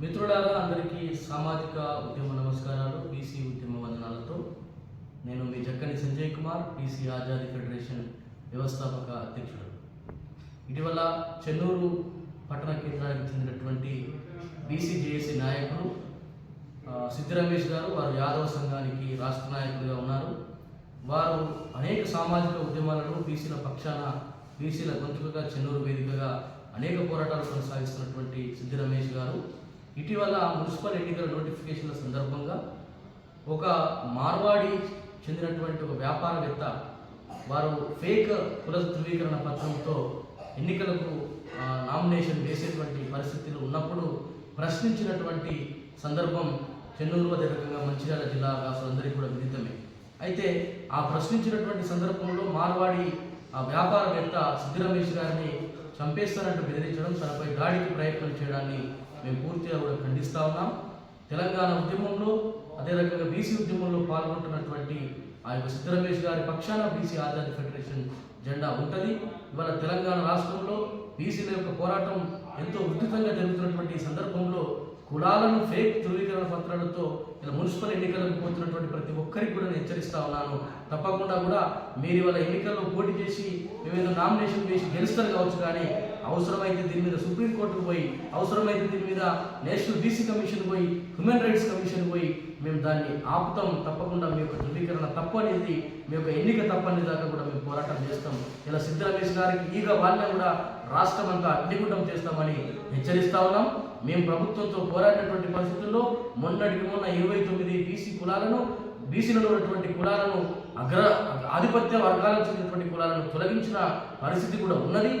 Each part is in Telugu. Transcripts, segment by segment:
మిత్రులారా అందరికీ సామాజిక ఉద్యమ నమస్కారాలు బీసీ ఉద్యమ వందనాలతో నేను మీ జక్కని సంజయ్ కుమార్ బీసీ ఆజాదీ ఫెడరేషన్ వ్యవస్థాపక అధ్యక్షుడు. ఇటీవల చెన్నూరు పట్టణ కేంద్రానికి చెందినటువంటి బీసీ జేఏసీ నాయకులు సిద్ధి రమేష్ గారు వారు యాదవ సంఘానికి రాష్ట్ర నాయకులుగా ఉన్నారు. వారు అనేక సామాజిక ఉద్యమాలను బీసీల పక్షాన బీసీల గొంతుకగా చెన్నూరు వేదికగా అనేక పోరాటాలు కొనసాగిస్తున్నటువంటి సిద్ధి రమేష్ గారు. ఇటీవల మున్సిపల్ ఎన్నికల నోటిఫికేషన్ల సందర్భంగా ఒక మార్వాడి చెందినటువంటి ఒక వ్యాపారవేత్త వారు ఫేక్ కుల ధృవీకరణ పత్రంతో ఎన్నికలకు నామినేషన్ వేసేటువంటి పరిస్థితులు ఉన్నప్పుడు ప్రశ్నించినటువంటి సందర్భం చెన్నూరు అదే మంచిర్యాల జిల్లా వాసులందరికీ కూడా విదితమే. అయితే ఆ ప్రశ్నించినటువంటి సందర్భంలో మార్వాడి ఆ వ్యాపారవేత్త సిద్ధి రమేష్ గారిని చంపేస్తానంటూ బెదిరించడం తనపై దాడికి ప్రయత్నం చేయడాన్ని మేము పూర్తిగా కూడా ఖండిస్తా ఉన్నాం. తెలంగాణ ఉద్యమంలో అదే రకంగా బీసీ ఉద్యమంలో పాల్గొంటున్నటువంటి ఆ యొక్క సిద్ధరమేష్ గారి పక్షాన బీసీ ఆజాద్ ఫెడరేషన్ జెండా ఉంటుంది. ఇవాళ తెలంగాణ రాష్ట్రంలో బీసీల యొక్క పోరాటం ఎంతో ఉధృతంగా జరుగుతున్నటువంటి సందర్భంలో కులాలను ఫేక్ ధృవీకరణ పత్రాలతో ఇలా మున్సిపల్ ఎన్నికలకు పోతున్నటువంటి ప్రతి ఒక్కరికి కూడా నేను హెచ్చరిస్తా ఉన్నాను. తప్పకుండా కూడా మీరు ఇవాళ ఎన్నికల్లో పోటీ చేసి మేమేదో నామినేషన్ వేసి గెలుస్తారు కావచ్చు కానీ అవసరమైతే దీని మీద సుప్రీంకోర్టుకు పోయి అవసరమైతే దీని మీద నేషనల్ బీసీ కమిషన్ పోయి హ్యూమన్ రైట్స్ కమిషన్ పోయి మేము దాన్ని ఆపుతాం. తప్పకుండా మీ యొక్క ధృవీకరణ తప్పు అనేది మీ యొక్క ఎన్నిక తప్పు అనే దాకా కూడా మేము పోరాటం చేస్తాం. ఇలా సిద్ధరమేష్ గారికి ఈగ వాళ్ళని కూడా రాష్ట్రం అంతా అగ్నిగుండం చేస్తామని హెచ్చరిస్తా ఉన్నాం. మేము ప్రభుత్వంతో పోరాడినటువంటి పరిస్థితుల్లో మొన్నటికి మొన్న ఇరవై తొమ్మిది బీసీ కులాలను బీసీలలో ఉన్నటువంటి కులాలను అగ్ర ఆధిపత్య వర్గాలకు చెందినటువంటి కులాలను తొలగించిన పరిస్థితి కూడా ఉన్నది.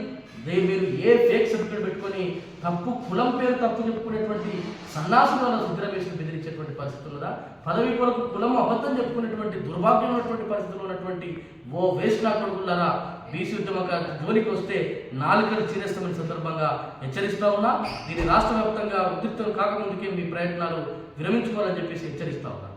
మీరు ఏ ఫేక్ సర్టిఫికేట్ పెట్టుకొని తప్పు కులం పేరు తప్పు చెప్పుకునేటువంటి సన్నాసుల సుద్రవేశం బెదిరించేటువంటి పరిస్థితులు ఉన్నదా? పదవి కొరకు కులం అబద్ధం చెప్పుకునేటువంటి దుర్భాగ్యం ఉన్నటువంటి పరిస్థితులు ఉన్నటువంటి ఓ వేస్ట్ నా కొడుకులారా బీసీ ఉద్యమక జోలికి వస్తే నాలుకలు చీరేస్తామని సందర్భంగా హెచ్చరిస్తా ఉన్నా. దీన్ని రాష్ట్ర వ్యాప్తంగా ఉద్రిక్తం కాకముందుకే మీ ప్రయత్నాలు విరమించుకోవాలని చెప్పేసి హెచ్చరిస్తా ఉన్నా.